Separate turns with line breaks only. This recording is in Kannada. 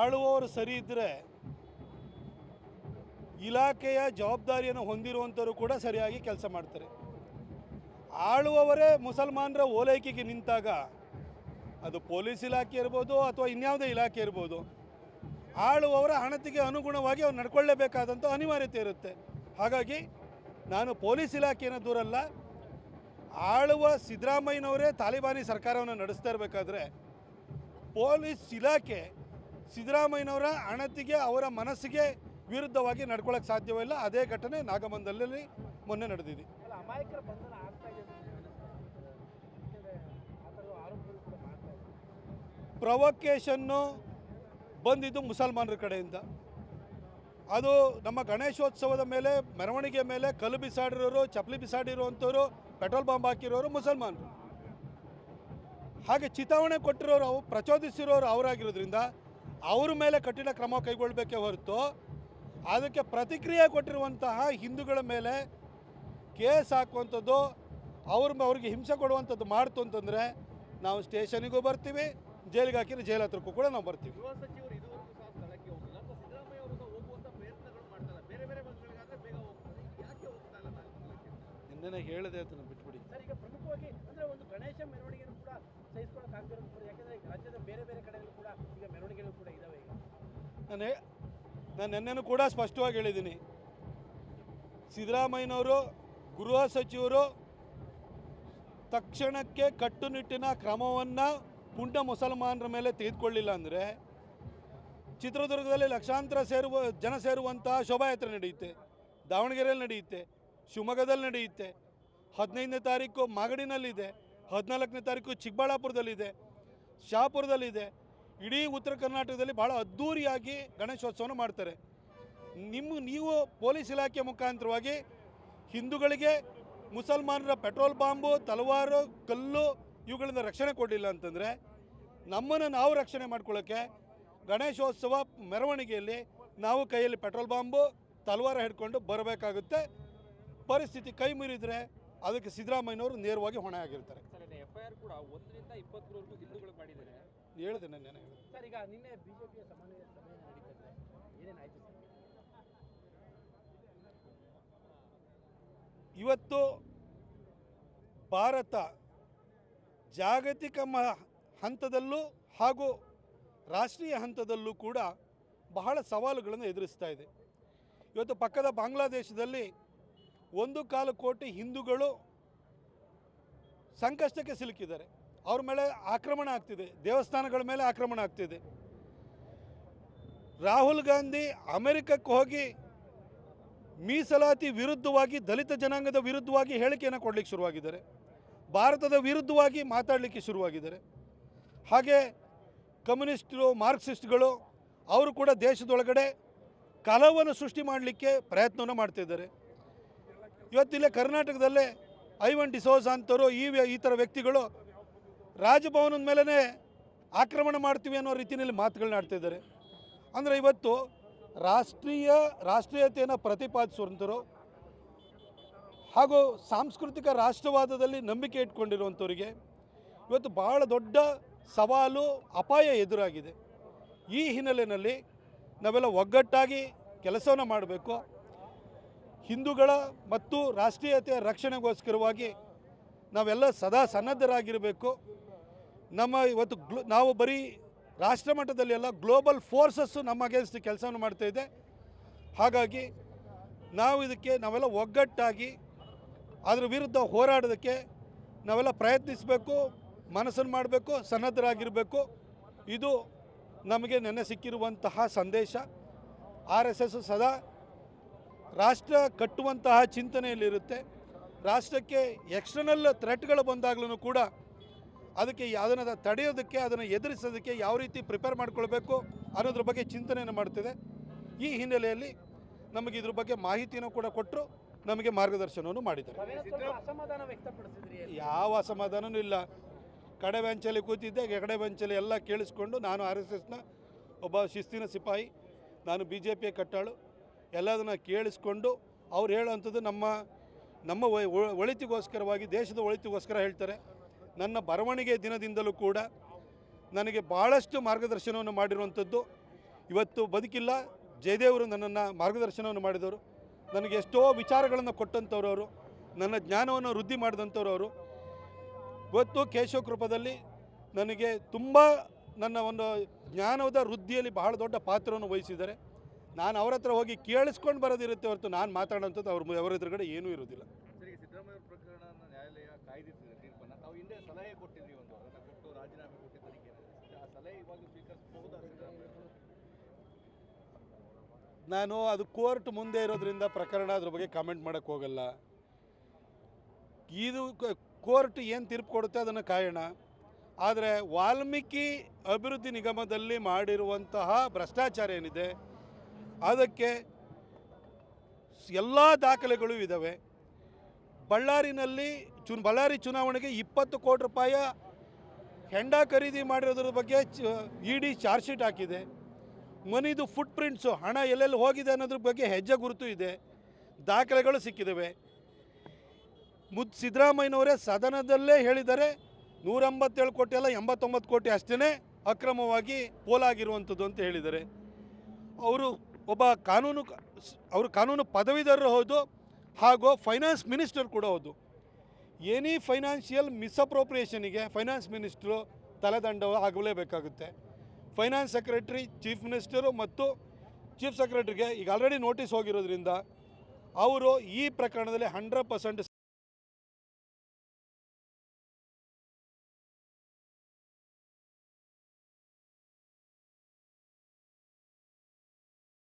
ಆಳುವವರು ಸರಿ ಇದ್ದರೆ ಇಲಾಖೆಯ ಜವಾಬ್ದಾರಿಯನ್ನು ಹೊಂದಿರುವಂಥವರು ಕೂಡ ಸರಿಯಾಗಿ ಕೆಲಸ ಮಾಡ್ತಾರೆ. ಆಳುವವರೇ ಮುಸಲ್ಮಾನರ ಓಲೈಕೆಗೆ ನಿಂತಾಗ ಅದು ಪೊಲೀಸ್ ಇಲಾಖೆ ಇರ್ಬೋದು ಅಥವಾ ಇನ್ಯಾವುದೇ ಇಲಾಖೆ ಇರ್ಬೋದು, ಆಳುವವರ ಹಣತಿಗೆ ಅನುಗುಣವಾಗಿ ಅವ್ರು ನಡ್ಕೊಳ್ಳೇಬೇಕಾದಂಥ ಅನಿವಾರ್ಯತೆ ಇರುತ್ತೆ. ಹಾಗಾಗಿ ನಾನು ಪೊಲೀಸ್ ಇಲಾಖೆಯನ್ನು ದೂರಲ್ಲ ಆಳುವ ಸಿದ್ದರಾಮಯ್ಯನವರೇ ತಾಲಿಬಾನಿ ಸರ್ಕಾರವನ್ನು ನಡೆಸ್ತಾ ಇರಬೇಕಾದ್ರೆ ಪೊಲೀಸ್ ಇಲಾಖೆ ಸಿದ್ದರಾಮಯ್ಯನವರ ಅಣತಿಗೆ ಅವರ ಮನಸ್ಸಿಗೆ ವಿರುದ್ಧವಾಗಿ ನಡ್ಕೊಳ್ಳೋಕೆ ಸಾಧ್ಯವಿಲ್ಲ ಅದೇ ಘಟನೆ ನಾಗಮಂದಲ್ಲಿ ಮೊನ್ನೆ ನಡೆದಿದೆ. ಪ್ರವೊಕೇಶನ್ನು ಬಂದಿದ್ದು ಮುಸಲ್ಮಾನರ ಕಡೆಯಿಂದ. ಅದು ನಮ್ಮ ಗಣೇಶೋತ್ಸವದ ಮೇಲೆ ಮೆರವಣಿಗೆ ಮೇಲೆ ಕಲ್ಲು ಬಿಸಾಡಿರೋರು ಚಪ್ಪಲಿ ಬಿಸಾಡಿರುವಂಥವ್ರು ಪೆಟ್ರೋಲ್ ಬಾಂಬ್ ಹಾಕಿರೋರು ಮುಸಲ್ಮಾನರು. ಹಾಗೆ ಚಿತಾವಣೆ ಕೊಟ್ಟಿರೋರು ಅವು ಪ್ರಚೋದಿಸಿರೋರು ಅವರಾಗಿರೋದ್ರಿಂದ ಅವ್ರ ಮೇಲೆ ಕಠಿಣ ಕ್ರಮ ಕೈಗೊಳ್ಳಬೇಕೇ ಹೊರತು ಅದಕ್ಕೆ ಪ್ರತಿಕ್ರಿಯೆ ಕೊಟ್ಟಿರುವಂತಹ ಹಿಂದೂಗಳ ಮೇಲೆ ಕೇಸ್ ಹಾಕುವಂಥದ್ದು ಅವ್ರ ಅವ್ರಿಗೆ ಹಿಂಸೆ ಕೊಡುವಂಥದ್ದು ಮಾಡ್ತು ಅಂತಂದರೆ ನಾವು ಸ್ಟೇಷನಿಗೂ ಬರ್ತೀವಿ ಜೈಲಿಗೆ ಹಾಕಿದ್ರೆ ಜೈಲ್ ಹತ್ರಕ್ಕೂ ಕೂಡ ನಾವು ಬರ್ತೀವಿ.
ಗೃಹ ಸಚಿವರು ಇದುವರೆಗೂ ಸಹ ಸ್ಥಳಕ್ಕೆ ಹೋಗಿಲ್ಲ ಅಥವಾ ಸಿದ್ದರಾಮಯ್ಯ ಅವರು ಸಹ ಹೋಗುವಂತ ಪ್ರಯತ್ನಗಳು ಮಾಡ್ತಾರೆ. ಬೇರೆ ಬೇರೆ
ನಿನ್ನೆ ಹೇಳಿದೆ ಅದನ್ನು ಬಿಟ್ಬಿಡಿ. ನಾನು ನಾನು ನಿನ್ನೆನೂ ಕೂಡ ಸ್ಪಷ್ಟವಾಗಿ ಹೇಳಿದ್ದೀನಿ. ಸಿದ್ದರಾಮಯ್ಯನವರು, ಗೃಹ ಸಚಿವರು ತಕ್ಷಣಕ್ಕೆ ಕಟ್ಟುನಿಟ್ಟಿನ ಕ್ರಮವನ್ನು ಪುಂಡ ಮುಸಲ್ಮಾನರ ಮೇಲೆ ತೆಗೆದುಕೊಳ್ಳಿಲ್ಲ ಅಂದರೆ ಚಿತ್ರದುರ್ಗದಲ್ಲಿ ಲಕ್ಷಾಂತರ ಸೇರುವ, ಜನ ಸೇರುವಂತಹ ಶೋಭಾಯಾತ್ರೆ ನಡೆಯುತ್ತೆ. ದಾವಣಗೆರೆಯಲ್ಲಿ ನಡೆಯುತ್ತೆ, ಶಿವಮೊಗ್ಗದಲ್ಲಿ ನಡೆಯುತ್ತೆ. ಹದಿನೈದನೇ ತಾರೀಕು ಮಾಗಡಿನಲ್ಲಿದೆ, ಹದಿನಾಲ್ಕನೇ ತಾರೀಕು ಚಿಕ್ಕಬಳ್ಳಾಪುರದಲ್ಲಿದೆ ಶಹಾಪುರದಲ್ಲಿದೆ ಇಡೀ ಉತ್ತರ ಕರ್ನಾಟಕದಲ್ಲಿ ಭಾಳ ಅದ್ಧೂರಿಯಾಗಿ ಗಣೇಶೋತ್ಸವನ ಮಾಡ್ತಾರೆ. ನಿಮ್ಮ, ನೀವು ಪೊಲೀಸ್ ಇಲಾಖೆ ಮುಖಾಂತರವಾಗಿ ಹಿಂದೂಗಳಿಗೆ ಮುಸಲ್ಮಾನರ ಪೆಟ್ರೋಲ್ ಬಾಂಬು, ತಲವಾರು, ಕಲ್ಲು ಇವುಗಳಿಂದ ರಕ್ಷಣೆ ಕೊಡಲಿಲ್ಲ ಅಂತಂದರೆ ನಮ್ಮನ್ನು ನಾವು ರಕ್ಷಣೆ ಮಾಡ್ಕೊಳ್ಳೋಕ್ಕೆ ಗಣೇಶೋತ್ಸವ ಮೆರವಣಿಗೆಯಲ್ಲಿ ನಾವು ಕೈಯಲ್ಲಿ ಪೆಟ್ರೋಲ್ ಬಾಂಬು, ತಲವಾರ ಹಿಡ್ಕೊಂಡು ಬರಬೇಕಾಗುತ್ತೆ. ಪರಿಸ್ಥಿತಿ ಕೈ ಮೀರಿದರೆ ಅದಕ್ಕೆ ಸಿದ್ದರಾಮಯ್ಯನವರು ನೇರವಾಗಿ ಹೊಣೆ ಆಗಿರ್ತಾರೆ ಹೇಳಿದೆ ನಾನು ನೆನೆ ಹೇಳಿದೆ
ಸರ್ ಈಗ ನಿನ್ನೆ ಬಿಜೆಪಿಯ ಸಭೆ ನಡೀತದೆ. ಏನೇನಾಯ್ತು ಸರ್?
ಇವತ್ತು ಭಾರತ ಜಾಗತಿಕ ಮ ಹಂತದಲ್ಲೂ ಹಾಗೂ ರಾಷ್ಟ್ರೀಯ ಹಂತದಲ್ಲೂ ಕೂಡ ಬಹಳ ಸವಾಲುಗಳನ್ನು ಎದುರಿಸ್ತಾ ಇದೆ. ಇವತ್ತು ಪಕ್ಕದ ಬಾಂಗ್ಲಾದೇಶದಲ್ಲಿ ಒಂದು ಕಾಲು ಕೋಟಿ ಹಿಂದೂಗಳು ಸಂಕಷ್ಟಕ್ಕೆ ಸಿಲುಕಿದ್ದಾರೆ. ಅವ್ರ ಮೇಲೆ ಆಕ್ರಮಣ ಆಗ್ತಿದೆ. ದೇವಸ್ಥಾನಗಳ ಮೇಲೆ ಆಕ್ರಮಣ ಆಗ್ತಿದೆ. ರಾಹುಲ್ ಗಾಂಧಿ ಅಮೆರಿಕಕ್ಕೆ ಹೋಗಿ ಮೀಸಲಾತಿ ವಿರುದ್ಧವಾಗಿ, ದಲಿತ ಜನಾಂಗದ ವಿರುದ್ಧವಾಗಿ ಹೇಳಿಕೆಯನ್ನು ಕೊಡಲಿಕ್ಕೆ ಶುರುವಾಗಿದ್ದಾರೆ. ಭಾರತದ ವಿರುದ್ಧವಾಗಿ ಮಾತಾಡಲಿಕ್ಕೆ ಶುರುವಾಗಿದ್ದಾರೆ. ಹಾಗೆ ಕಮ್ಯುನಿಸ್ಟರು, ಮಾರ್ಕ್ಸಿಸ್ಟ್ಗಳು ಅವರು ಕೂಡ ದೇಶದೊಳಗಡೆ ಕಲವನ್ನು ಸೃಷ್ಟಿ ಮಾಡಲಿಕ್ಕೆ ಪ್ರಯತ್ನವನ್ನು ಮಾಡ್ತಿದ್ದಾರೆ ಇವತ್ತಿಲ್ಲೇ ಕರ್ನಾಟಕದಲ್ಲೇ ಐವನ್ ಡಿಸೋಜ್ ಅಂತವರು ಈ ಈ ಥರ ವ್ಯಕ್ತಿಗಳು ರಾಜಭವನದ ಮೇಲೇ ಆಕ್ರಮಣ ಮಾಡ್ತೀವಿ ಅನ್ನೋ ರೀತಿಯಲ್ಲಿ ಮಾತುಗಳನ್ನ ಆಡ್ತಿದ್ದಾರೆ ಅಂದರೆ ಇವತ್ತು ರಾಷ್ಟ್ರೀಯ, ರಾಷ್ಟ್ರೀಯತೆಯನ್ನು ಪ್ರತಿಪಾದಿಸುವಂಥರು ಹಾಗೂ ಸಾಂಸ್ಕೃತಿಕ ರಾಷ್ಟ್ರವಾದದಲ್ಲಿ ನಂಬಿಕೆ ಇಟ್ಕೊಂಡಿರುವಂಥವರಿಗೆ ಇವತ್ತು ಬಹಳ ದೊಡ್ಡ ಸವಾಲು, ಅಪಾಯ ಎದುರಾಗಿದೆ. ಈ ಹಿನ್ನೆಲೆಯಲ್ಲಿ ನಾವೆಲ್ಲ ಒಗ್ಗಟ್ಟಾಗಿ ಕೆಲಸವನ್ನು ಮಾಡಬೇಕು. ಹಿಂದೂಗಳ ಮತ್ತು ರಾಷ್ಟ್ರೀಯತೆಯ ರಕ್ಷಣೆಗೋಸ್ಕರವಾಗಿ ನಾವೆಲ್ಲ ಸದಾ ಸನ್ನದ್ಧರಾಗಿರಬೇಕು. ನಮ್ಮ ಇವತ್ತು ಗ್ಲೋ, ನಾವು ಬರೀ ರಾಷ್ಟ್ರ ಮಟ್ಟದಲ್ಲಿ ಎಲ್ಲ ಗ್ಲೋಬಲ್ ಫೋರ್ಸಸ್ಸು ನಮ್ಮ ಅಗೇನ್ಸ್ಟ್ ಕೆಲಸವನ್ನು ಇದೆ. ಹಾಗಾಗಿ ನಾವು ಇದಕ್ಕೆ, ನಾವೆಲ್ಲ ಒಗ್ಗಟ್ಟಾಗಿ, ಅದರ ವಿರುದ್ಧ ಹೋರಾಡೋದಕ್ಕೆ ನಾವೆಲ್ಲ ಪ್ರಯತ್ನಿಸಬೇಕು, ಮನಸ್ಸನ್ನು ಮಾಡಬೇಕು, ಸನ್ನದ್ಧರಾಗಿರಬೇಕು. ಇದು ನಮಗೆ ನೆನ್ನೆ ಸಿಕ್ಕಿರುವಂತಹ ಸಂದೇಶ. ಆರ್ ಎಸ್ ಸದಾ ರಾಷ್ಟ್ರ ಕಟ್ಟುವಂತಹ ಚಿಂತನೆಯಲ್ಲಿರುತ್ತೆ. ರಾಷ್ಟ್ರಕ್ಕೆ ಎಕ್ಸ್ಟರ್ನಲ್ ಥ್ರೆಟ್ಗಳು ಬಂದಾಗಲೂ ಕೂಡ ಅದಕ್ಕೆ ಅದನ್ನು ತಡೆಯೋದಕ್ಕೆ ಅದನ್ನು ಎದುರಿಸೋದಕ್ಕೆ ಯಾವ ರೀತಿ ಪ್ರಿಪೇರ್ ಮಾಡ್ಕೊಳ್ಬೇಕು ಅನ್ನೋದ್ರ ಬಗ್ಗೆ ಚಿಂತನೆಯನ್ನು ಮಾಡ್ತಿದೆ. ಈ ಹಿನ್ನೆಲೆಯಲ್ಲಿ ನಮಗೆ ಇದ್ರ ಬಗ್ಗೆ ಮಾಹಿತಿಯನ್ನು ಕೂಡ ಕೊಟ್ಟರು ನಮಗೆ ಮಾರ್ಗದರ್ಶನವನ್ನು ಮಾಡಿದ್ದಾರೆ. ಯಾವ ಅಸಮಾಧಾನವೂ ಇಲ್ಲ. ಕಡೆ ಬೆಂಚಲ್ಲಿ ಕೂತಿದ್ದೆ ಎಕಡೆ ಬೆಂಚಲ್ಲಿ ಎಲ್ಲ ಕೇಳಿಸ್ಕೊಂಡು ನಾನು ಆರ್ ಎಸ್ ಎಸ್ನ ಒಬ್ಬ ಶಿಸ್ತಿನ ಸಿಪಾಯಿ ನಾನು ಬಿ ಜೆ ಪಿಯ ಕಟ್ಟಾಳು. ಎಲ್ಲದನ್ನ ಕೇಳಿಸ್ಕೊಂಡು ಅವ್ರು ಹೇಳೋವಂಥದ್ದು ನಮ್ಮ ನಮ್ಮ ಒಳಿತಿಗೋಸ್ಕರವಾಗಿ, ದೇಶದ ಒಳಿತಿಗೋಸ್ಕರ ಹೇಳ್ತಾರೆ. ನನ್ನ ಬರವಣಿಗೆ ದಿನದಿಂದಲೂ ಕೂಡ ನನಗೆ ಭಾಳಷ್ಟು ಮಾರ್ಗದರ್ಶನವನ್ನು ಮಾಡಿರುವಂಥದ್ದು. ಇವತ್ತು ಬದುಕಿಲ್ಲ. ಜಯದೇವರು ನನ್ನನ್ನು ಮಾರ್ಗದರ್ಶನವನ್ನು ಮಾಡಿದವರು. ನನಗೆ ಎಷ್ಟೋ ವಿಚಾರಗಳನ್ನು ಕೊಟ್ಟಂಥವ್ರು ಅವರು. ನನ್ನ ಜ್ಞಾನವನ್ನು ವೃದ್ಧಿ ಮಾಡಿದಂಥವ್ರು ಅವರು. ಇವತ್ತು ಕೇಶವ ಕೃಪದಲ್ಲಿ ನನಗೆ ತುಂಬ ನನ್ನ ಒಂದು ಜ್ಞಾನದ ವೃದ್ಧಿಯಲ್ಲಿ ಬಹಳ ದೊಡ್ಡ ಪಾತ್ರವನ್ನು ವಹಿಸಿದ್ದಾರೆ. ನಾನು ಅವ್ರ ಹತ್ರ ಹೋಗಿ ಕೇಳಿಸ್ಕೊಂಡು ಬರೋದಿರುತ್ತೆ ಹೊರತು ನಾನು ಮಾತಾಡೋಂಥದ್ದು ಅವ್ರ ಅವರ ಎದುರುಗಡೆ ಏನೂ ಇರೋದಿಲ್ಲ. ನಾನು ಅದು ಕೋರ್ಟ್ ಮುಂದೆ ಇರೋದ್ರಿಂದ ಪ್ರಕರಣ ಅದ್ರ ಬಗ್ಗೆ ಕಾಮೆಂಟ್ ಮಾಡೋಕ್ಕೆ ಹೋಗಲ್ಲ. ಇದು ಕೋರ್ಟ್ ಏನು ತೀರ್ಪು ಕೊಡುತ್ತೆ ಅದನ್ನು ಕಾಯೋಣ. ಆದರೆ ವಾಲ್ಮೀಕಿ ಅಭಿವೃದ್ಧಿ ನಿಗಮದಲ್ಲಿ ಮಾಡಿರುವಂತಹ ಭ್ರಷ್ಟಾಚಾರ ಏನಿದೆ ಅದಕ್ಕೆ ಎಲ್ಲ ದಾಖಲೆಗಳು ಇದ್ದಾವೆ ಬಳ್ಳಾರಿನಲ್ಲಿ ಚು, ಬಳ್ಳಾರಿ ಚುನಾವಣೆಗೆ ಇಪ್ಪತ್ತು ಕೋಟಿ ರೂಪಾಯಿ ಹೆಂಡ ಖರೀದಿ ಮಾಡಿರೋದ್ರ ಬಗ್ಗೆ ಇ ಡಿ ಚಾರ್ಜ್ ಶೀಟ್ ಹಾಕಿದೆ. ಮನಿದು ಫುಟ್ ಪ್ರಿಂಟ್ಸು ಹಣ ಎಲ್ಲೆಲ್ಲಿ ಹೋಗಿದೆ ಅನ್ನೋದ್ರ ಬಗ್ಗೆ ಹೆಜ್ಜೆ ಗುರುತು ಇದೆ. ದಾಖಲೆಗಳು ಸಿಕ್ಕಿದ್ದಾವೆ ಮುದ್, ಸಿದ್ದರಾಮಯ್ಯನವರೇ ಸದನದಲ್ಲೇ ಹೇಳಿದ್ದಾರೆ, ನೂರಂಬತ್ತೇಳು ಕೋಟಿ ಅಲ್ಲ, ಎಂಬತ್ತೊಂಬತ್ತು ಕೋಟಿ ಅಷ್ಟೇ ಅಕ್ರಮವಾಗಿ ಪೋಲಾಗಿರುವಂಥದ್ದು ಅಂತ ಹೇಳಿದ್ದಾರೆ. ಅವರು ಒಬ್ಬ ಕಾನೂನು ಅವರು ಕಾನೂನು ಪದವೀಧರರು ಹೌದು ಹಾಗೂ ಫೈನಾನ್ಸ್ ಮಿನಿಸ್ಟರ್ ಕೂಡ ಹೌದು. ಎನಿ ಫೈನಾನ್ಷಿಯಲ್ ಮಿಸ್ಅಪ್ರೋಪ್ರಿಯೇಷನಿಗೆ ಫೈನಾನ್ಸ್ ಮಿನಿಸ್ಟ್ರು ತಲೆದಂಡ ಆಗಲೇಬೇಕಾಗುತ್ತೆ. ಫೈನಾನ್ಸ್ ಸೆಕ್ರೆಟರಿ ಚೀಫ್ ಮಿನಿಸ್ಟರು ಮತ್ತು ಚೀಫ್ ಸೆಕ್ರೆಟ್ರಿಗೆ ಈಗ ಆಲ್ರೆಡಿ ನೋಟಿಸ್ ಹೋಗಿರೋದ್ರಿಂದ, ಅವರು ಈ ಪ್ರಕರಣದಲ್ಲಿ ಹಂಡ್ರೆಡ್ ಪರ್ಸೆಂಟ್